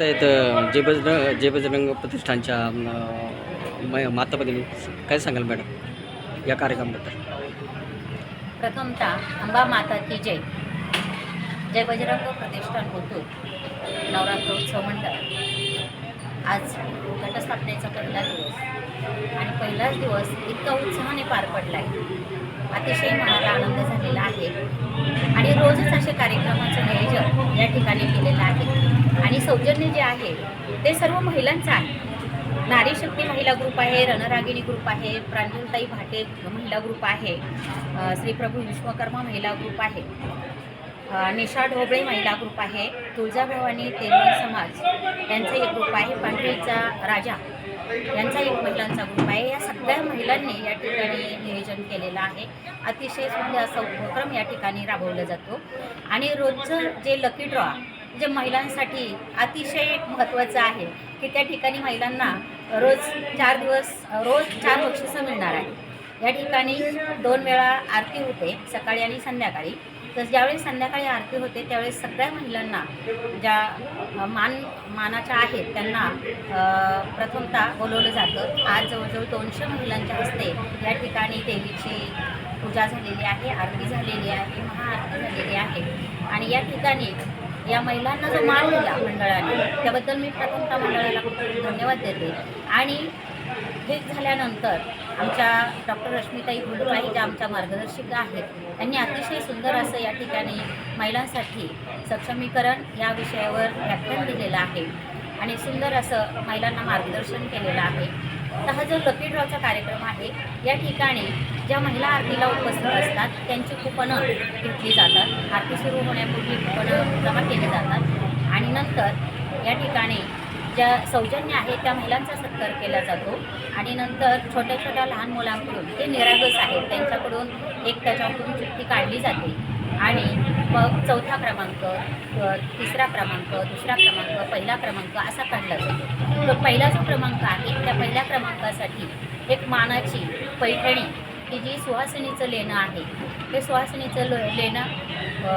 आहेत अ, जे बजरंग जे बजरंग प्रतिष्ठानच्या म- माता भगिनी काय सांगाल मॅडम या कार्यक्रमाबद्दल? प्रथमतः अंबा माता की जय. जय बजरंग प्रतिष्ठान होतो. नवरात्रोत्सव मंडळ. आज घटस्थापनेचा पहिला दिवस. आणि पहिलाच दिवस इतका उत्साहाने पार पडला आहे अतिशय मनाला आनंद झालेला आहे. आणि रोजच असे कार्यक्रमाचं नियोजन या ठिकाणी केलेलं आहे. आणि सौजन्य जे आहे ते सर्व महिलांचं आहे. नारी शक्ती महिला ग्रुप आहे रणरागिणी ग्रुप आहे प्रांजलताई भाटे महिला ग्रुप आहे श्री प्रभू विश्वकर्मा महिला ग्रुप आहे निशा ढोबळे महिला ग्रुप आहे तुळजाभवानी तेलवण समाज यांचा एक ग्रुप आहे पांढरीचा राजा यांचा एक महिलांचा ग्रुप आहे. या सगळ्या महिलांनी या ठिकाणी नियोजन केलेलं आहे. अतिशय सुंदर असा उपक्रम या ठिकाणी राबवला जातो. आणि रोजचं जे लकी ड्रॉ जे महिलांसाठी अतिशय महत्त्वाचं आहे की त्या ठिकाणी महिलांना रोज चार दिवस रोज चार बक्षिसं मिळणार आहे. या ठिकाणी दोन वेळा आरती होते सकाळी आणि संध्याकाळी. तर ज्यावेळी संध्याकाळी आरती होते त्यावेळेस सगळ्या महिलांना ज्या मान मानाच्या आहेत त्यांना प्रथमतः बोलवलं जातं. आज जवळजवळ दोनशे महिलांच्या हस्ते या ठिकाणी देवीची पूजा झालेली आहे आरती झालेली आहे महाआरती झालेली आहे. आणि या ठिकाणी या महिलांना जो मान दिला मंडळाने त्याबद्दल मी प्रथमतः मंडळाला खूप खूप धन्यवाद देते. आणि हे झाल्यानंतर आमच्या डॉक्टर रश्मिताई गुंडबाई ज्या आमच्या मार्गदर्शिका आहेत त्यांनी अतिशय सुंदर असं या ठिकाणी महिलांसाठी सक्षमीकरण या विषयावर व्याख्यान दिलेलं आहे आणि सुंदर असं महिलांना मार्गदर्शन केलेलं आहे. तर हा जो लकी ड्रॉचा कार्यक्रम आहे या ठिकाणी ज्या महिला आरतीला उपस्थित असतात त्यांची कुपनं घेतली जातात. आरती सुरू होण्यापूर्वी कुपनं जमा केली जातात. आणि नंतर या ठिकाणी ज्या सौजन्य आहे त्या महिलांचा सत्कार केला जातो. आणि नंतर छोट्या छोट्या लहान मुलांकडून ते निरागस आहेत. त्यांच्याकडून एक त्याच्याकडून चिठ्ठी काढली जाते. आणि मग चौथा क्रमांक तिसरा क्रमांक दुसरा क्रमांक पहिला क्रमांक असा काढला जातो. तर पहिला जो क्रमांक आहे त्या पहिल्या क्रमांकासाठी एक मानाची पैठणी की जी सुहासिनीचं लेणं आहे. ते सुहासिनीचं ल लेणं अ,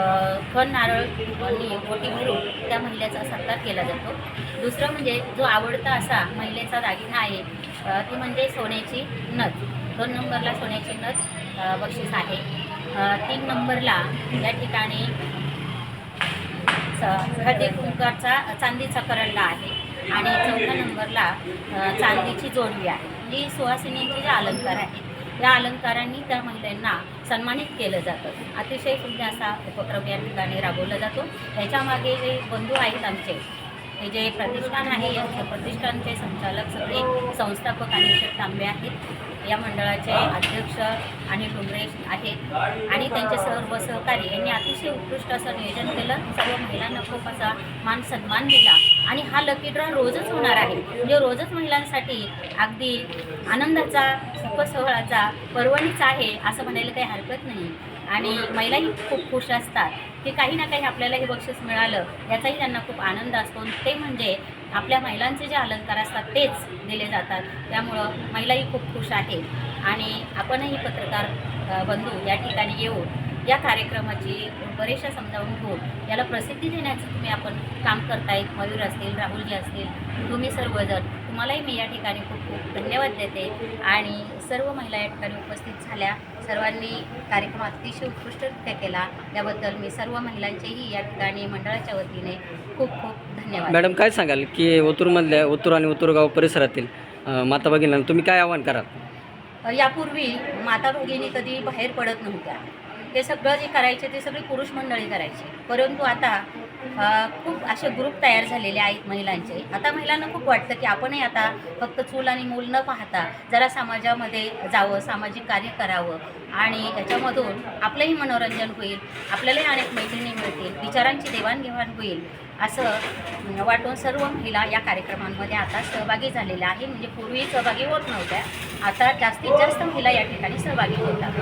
खण नारळ आणि ओटी भरून त्या महिलेचा सत्कार केला जातो. दुसरं म्हणजे जो आवडता असा महिलेचा दागिना आहे ती म्हणजे सोन्याची नथ. दोन नंबरला सोन्याची नथ बक्षीस आहे. तीन नंबरला या ठिकाणी स- हळदी कुंकाचा चांदीचा करंडा आहे आणि चौथ्या नंबरला चांदीची जोडवी आहे. जी सुहासिनींचे जे अलंकार आहेत या अलंकारांनी त्या महिलांना सन्मानित केलं जातं. अतिशय सुंदर असा उपक्रम या ठिकाणी राबवला जातो. त्याच्यामागे जे बंधू आहेत आमचे. हे जे प्रतिष्ठान आहे या प्रतिष्ठानचे संचालक सगळे संस्थापक अनिकेत तांबे आहेत. या मंडळाचे अध्यक्ष आणि डोंगरे आहेत आणि त्यांचे सर्व सहकारी यांनी अतिशय उत्कृष्ट असं नियोजन केलं. सर्व महिलांना खूप असा मान सन्मान दिला. आणि हा लकी ड्रॉ रोजच होणार आहे. म्हणजे रोजच महिलांसाठी अगदी आनंदाचा सुखसोहळाचा पर्वणीच आहे असं म्हणायला काही हरकत नाही. आणि महिलाही खूप खुश असतात की काही ना काही आपल्याला हे बक्षीस मिळालं याचाही त्यांना खूप आनंद असतो. ते म्हणजे आपल्या महिलांचे जे अलंकार असतात तेच दिले जातात. त्यामुळं महिलाही खूप खुश आहे आणि आपणही पत्रकार बंधू या ठिकाणी येऊन या कार्यक्रमाची बरेचशा समजावून घेऊन याला प्रसिद्धी देण्याचं तुम्ही आपण काम करतायत मयूर असतील राहुलजी असतील तुम्ही सर्वजण. तुम्हालाही मी या ठिकाणी खूप खूप धन्यवाद देते. आणि सर्व महिला या ठिकाणी उपस्थित झाल्या. सर्वांनी कार्यक्रम अतिशय उत्कृष्टरित्या केला. त्याबद्दल मी सर्व महिलांचेही या ठिकाणी मंडळाच्या वतीने खूप खूप धन्यवाद. मॅडम काय सांगाल की ओतूरमधल्या ओतूर आणि ओतूरगाव परिसरातील माता भगिनींना तुम्ही काय आवाहन कराल? यापूर्वी माता भगिनी कधी बाहेर पडत नव्हत्या. ते सगळं जे करायचे ते सगळी पुरुष मंडळी करायची. परंतु आता खूप असे ग्रुप तयार झालेले आहेत महिलांचे. आता महिलांना खूप वाटतं की आपणही आता फक्त चूल आणि मूल न पाहता जरा समाजामध्ये जावं सामाजिक कार्य करावं. आणि याच्यामधून आपलंही मनोरंजन होईल आपल्यालाही अनेक मैत्रिणी मिळतील विचारांची देवाणघेवाण होईल असं वाटून सर्व महिला या कार्यक्रमांमध्ये आता सहभागी झालेल्या आहे म्हणजे पूर्वी सहभागी होत नव्हत्या आता जास्तीत जास्त महिला या ठिकाणी सहभागी होतात.